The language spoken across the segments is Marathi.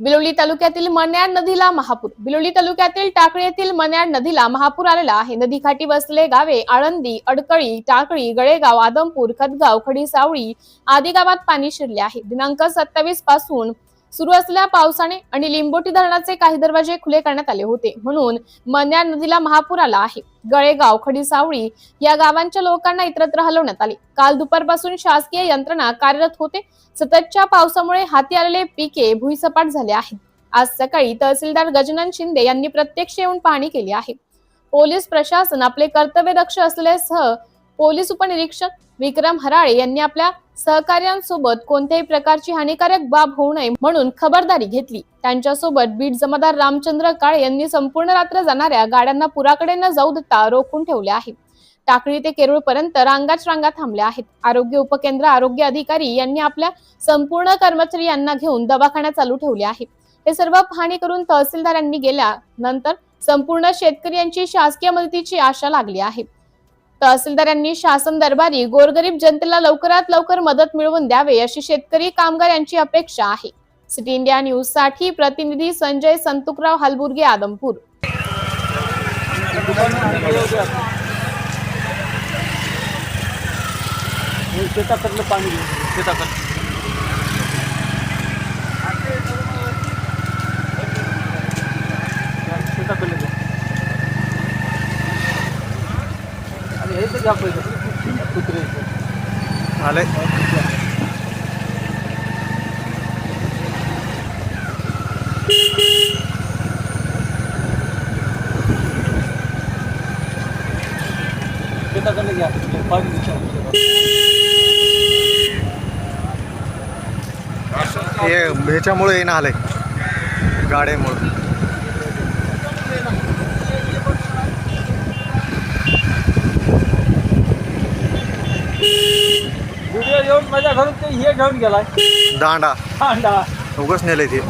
बिलोली तालुक्यातील मन्याड नदीला महापूर. बिलोली तालुक्यातील टाकळी येथील मन्याड नदीला महापूर आलेला आहे. नदीकाठी बसले गावे आळंदी अडकळी टाकळी गळेगाव आदमपूर खतगाव खडीसावळी आदी गावात पाणी शिरले आहे. दिनांक सत्तावीसपासून सुरू असलेल्या पावसाने आणि लिंबोटी धरणाचे काही दरवाजे खुले करण्यात आले होते. म्हणून मन्या नदीला महापूर आला आहे. गळेगाव खडीसावळी या गावांच्या लोकांना इतरत्र हलवण्यात आले. काल दुपारपासून शासकीय यंत्रणा कार्यरत होते. सततच्या पावसामुळे हाती आलेले पिके भुईसपाट झाले आहेत. आज सकाळी तहसीलदार गजानन शिंदे यांनी प्रत्यक्ष येऊन पाहणी केली आहे. पोलीस प्रशासन आपले कर्तव्य दक्ष असलेल्यासह पोलीस उपनिरीक्षक विक्रम हराळे यांनी आपल्या सहकार्यांसोबत कोणत्याही प्रकारची हानिकारक बाब होऊ नये म्हणून खबरदारी घेतली. त्यांच्यासोबत बीट जमादार रामचंद्र काळे यांनी संपूर्ण रात्र जाणाऱ्या गाड्यांना पुराकडे न जाऊ देता रोखून ठेवले आहे. टाकळी ते केरळ पर्यंत रांगाच रांगा थांबल्या आहेत. आरोग्य उपकेंद्र आरोग्य अधिकारी यांनी आपल्या संपूर्ण कर्मचारी यांना घेऊन दवाखाना चालू ठेवले आहे. हे सर्व पाहणी करून तहसीलदारांनी गेल्यानंतर संपूर्ण शेतकरी यांची शासकीय मदतीची आशा लागली आहे. तहसीलदारांनी शासन दरबारी गोरगरीब जनतेला लवकरात लवकर मदत मिळवून द्यावे अशी शेतकरी कामगार यांची अपेक्षा आहे. सिटी इंडिया न्यूजसाठी प्रतिनिधी संजय संतुकराव हलबुर्गे आदमपूर. शेताकडलं पाणी घेऊन शेताकडलं शेताकडलं घ्या आणि कुत्रे आले घ्या हे पाणी हे ह्याच्यामुळे येणं आलंय. गाड्यामुळे. घरून ते हे घेऊन गेलाय. दांडा. अंडा उगच नेलंय ते.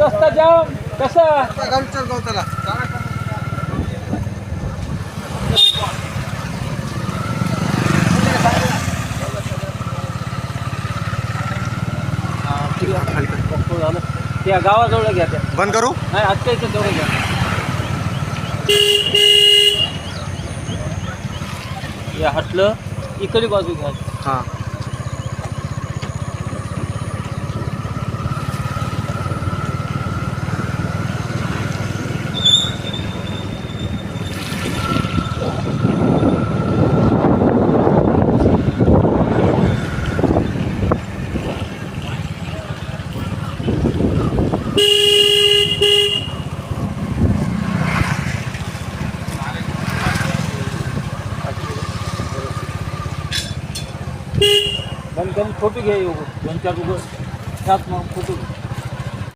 रस्ता जाम. कसा? खाली कर. झालं. त्या गावाजवळ घ्या त्या. बंद करू? नाही आजच्या इथे जवळ घ्या. हे हटलं इकडे बाजू घ्या. हां. बंद करून फोटो घ्या दोन चार उभं त्यात मग फोटो घ्या